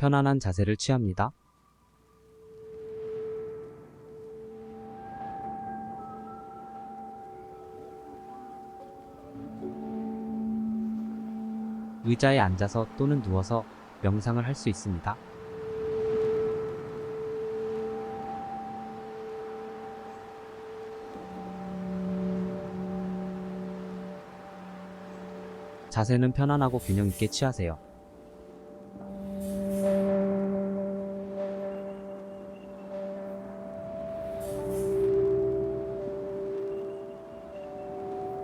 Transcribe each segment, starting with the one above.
편안한 자세를 취합니다. 의자에 앉아서 또는 누워서 명상을 할 수 있습니다. 자세는 편안하고 균형 있게 취하세요.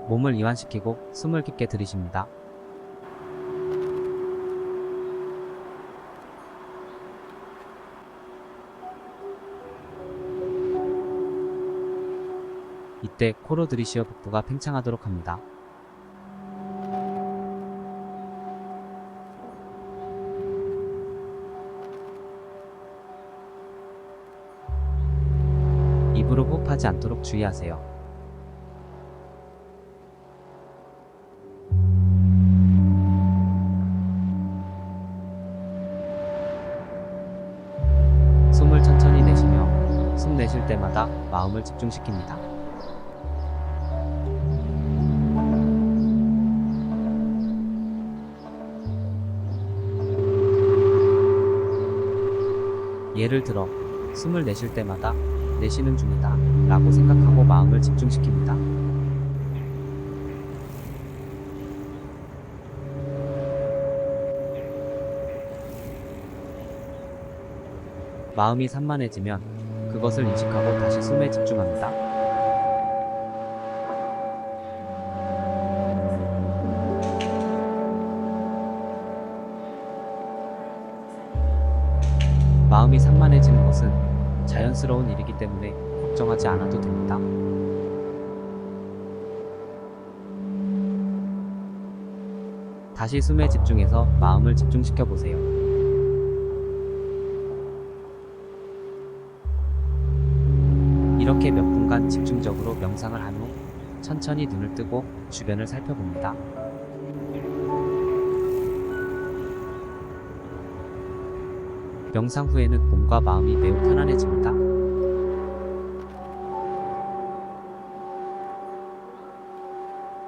몸을 이완시키고 숨을 깊게 들이쉽니다. 이때 코로 들이쉬어 복부가 팽창하도록 합니다. 입으로 호흡하지 않도록 주의하세요. 내쉴 때마다 마음을 집중시킵니다. 예를 들어 숨을 내쉴 때마다 내쉬는 중이다 라고 생각하고 마음을 집중시킵니다. 마음이 산만해지면 그것을 인식하고 다시 숨에 집중합니다. 마음이 산만해지는 것은 자연스러운 일이기 때문에 걱정하지 않아도 됩니다. 다시 숨에 집중해서 마음을 집중시켜 보세요. 이렇게 몇 분간 집중적으로 명상을 한 후 천천히 눈을 뜨고 주변을 살펴봅니다. 명상 후에는 몸과 마음이 매우 편안해집니다.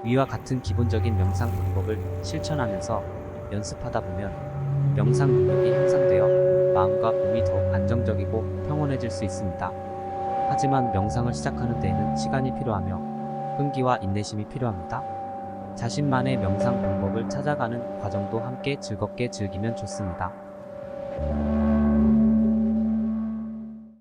위와 같은 기본적인 명상 방법을 실천하면서 연습하다 보면 명상 능력이 향상되어 마음과 몸이 더욱 안정적이고 평온해질 수 있습니다. 하지만 명상을 시작하는 데에는 시간이 필요하며 끈기와 인내심이 필요합니다. 자신만의 명상 방법을 찾아가는 과정도 함께 즐겁게 즐기면 좋습니다.